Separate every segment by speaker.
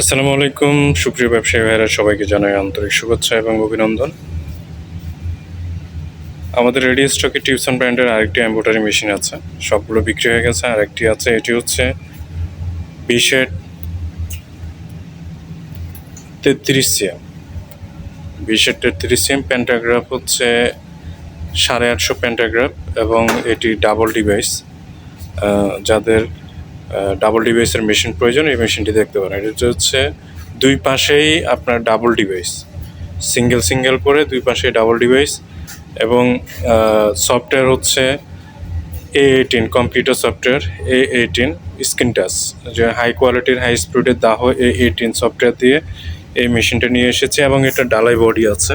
Speaker 1: আসসালামু আলাইকুম, সুপ্রিয় ব্যবসায়ী ভাইরা সবাইকে জানাই আন্তরিক শুভেচ্ছা এবং অভিনন্দন। আমাদের রেডিও স্টকে টিউশন ব্র্যান্ডের আরেকটি এম্বোটারি মেশিন আছে। সবগুলো বিক্রি হয়ে গেছে। আরেকটি আছে, এটি হচ্ছে বিশের তেত্রিশ সিএম। বিশের তেত্রিশ সিএম প্যান্টাগ্রাফ হচ্ছে সাড়ে আটশো প্যান্টাগ্রাফ এবং এটি ডাবল ডিভাইস যাদের ডাবল ডিভাইসের মেশিন প্রয়োজন, এই মেশিনটি দেখতে পারেন। এটা হচ্ছে দুই পাশেই আপনার ডাবল ডিভাইস সিঙ্গেল সিঙ্গেল করে দুই পাশে ডাবল ডিভাইস এবং সফটওয়্যার হচ্ছে A eighteen computer software A eighteen screen touch যে হাই কোয়ালিটির হাই স্পিডের দাহ এ এইটিন সফটওয়্যার দিয়ে এই মেশিনটা নিয়ে এসেছে এবং এটা ঢালাই বডি আছে।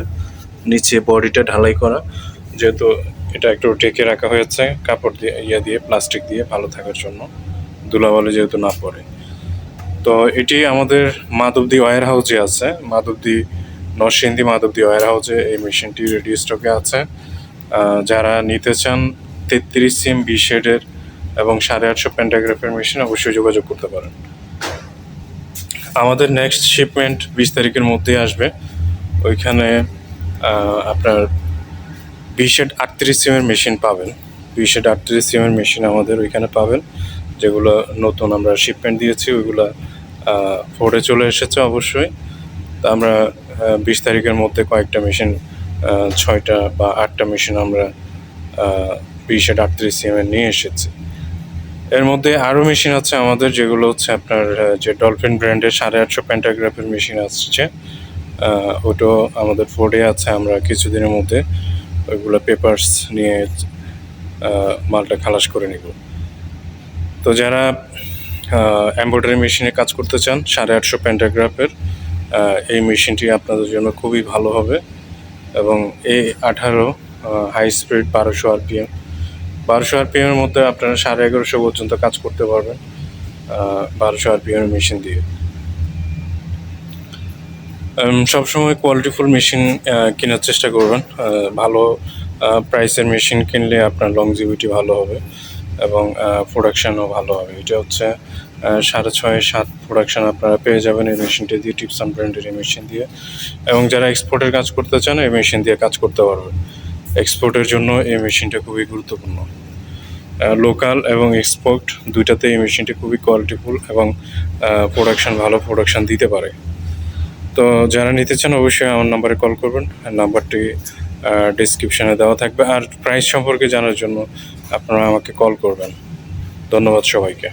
Speaker 1: নিচে বডিটা ঢালাই করা। যেহেতু এটা একটু ঢেকে রাখা হয়েছে, কাপড় দিয়ে ইয়ে দিয়ে প্লাস্টিক দিয়ে ভালো থাকার জন্য। ধুলাবালি যেহেতু না পড়ে। তো এটি আমাদের মাধবদী ওয়ার হাউসে আছে। মাধবদী, নরসিংদী মাধবদী ওয়ার হাউসে এই মেশিনটি রেডি স্টকে আছে। যারা নিতে চান তেত্রিশ সিম বি শেডের এবং সাড়ে আটশো প্যান্টাগ্রাফের মেশিন অবশ্যই যোগাযোগ করতে পারেন। আমাদের নেক্সট শিপমেন্ট বিশ তারিখের মধ্যেই আসবে। ওইখানে আপনার বিশেড আটত্রিশ সিমের মেশিন পাবেন। বিশেড আটত্রিশ সিমের মেশিন আমাদের ওইখানে পাবেন। যেগুলো নতুন আমরা শিপমেন্ট দিয়েছি, ওইগুলো ফোর্ডে চলে এসেছে অবশ্যই। আমরা বিশ তারিখের মধ্যে কয়েকটা মেশিন ছয়টা বা আটটা মেশিন আমরা বিশেড আটত্রিশ সিমের নিয়ে এসেছি। এর মধ্যে আরও মেশিন আছে আমাদের, যেগুলো হচ্ছে আপনার যে ডলফিন ব্র্যান্ডের সাড়ে আটশো প্যান্টাগ্রাফের মেশিন আসছে। ওটাও আমাদের ফোর্ডে আছে, আমরা কিছুদিনের মধ্যে ওইগুলো পেপারস নিয়ে মালটা খালাস করে নিব। তো যারা এমব্রয়ডারি মেশিনে কাজ করতে চান, সাড়ে আটশো প্যান্টাগ্রাফের এই মেশিনটি আপনাদের জন্য খুবই ভালো হবে। এবং এ আঠারো হাই স্পিড বারোশো আরপিএম বারোশো আরপিএমের মধ্যে আপনারা সাড়ে এগারোশো পর্যন্ত কাজ করতে পারবেন বারোশো আরপিএমের মেশিন দিয়ে। সবসময় কোয়ালিটিফুল মেশিন কেনার চেষ্টা করবেন। ভালো প্রাইসের মেশিন কিনলে আপনার লংজিভিটি ভালো হবে। এবং প্রোডাকশানও ভালো হবে। এটা হচ্ছে সাড়ে ছয়, সাত প্রোডাকশান আপনারা পেয়ে যাবেন এই মেশিনটি দিয়ে টিপসান ব্র্যান্ডের এই মেশিন দিয়ে। এবং যারা এক্সপোর্টের কাজ করতে চান, এই মেশিন দিয়ে কাজ করতে পারবেন। এক্সপোর্টের জন্য এই মেশিনটা খুবই গুরুত্বপূর্ণ। লোকাল এবং এক্সপোর্ট দুইটাতে এই মেশিনটি খুবই কোয়ালিটিফুল এবং প্রোডাকশন ভালো প্রোডাকশান দিতে পারে। তো যারা নিতে চান, অবশ্যই আমার নাম্বারে কল করবেন। নাম্বারটি ডিসক্রিপশানে দেওয়া থাকবে। আর প্রাইস সম্পর্কে জানার জন্য আপনারা আমাকে কল করবেন। ধন্যবাদ সবাইকে।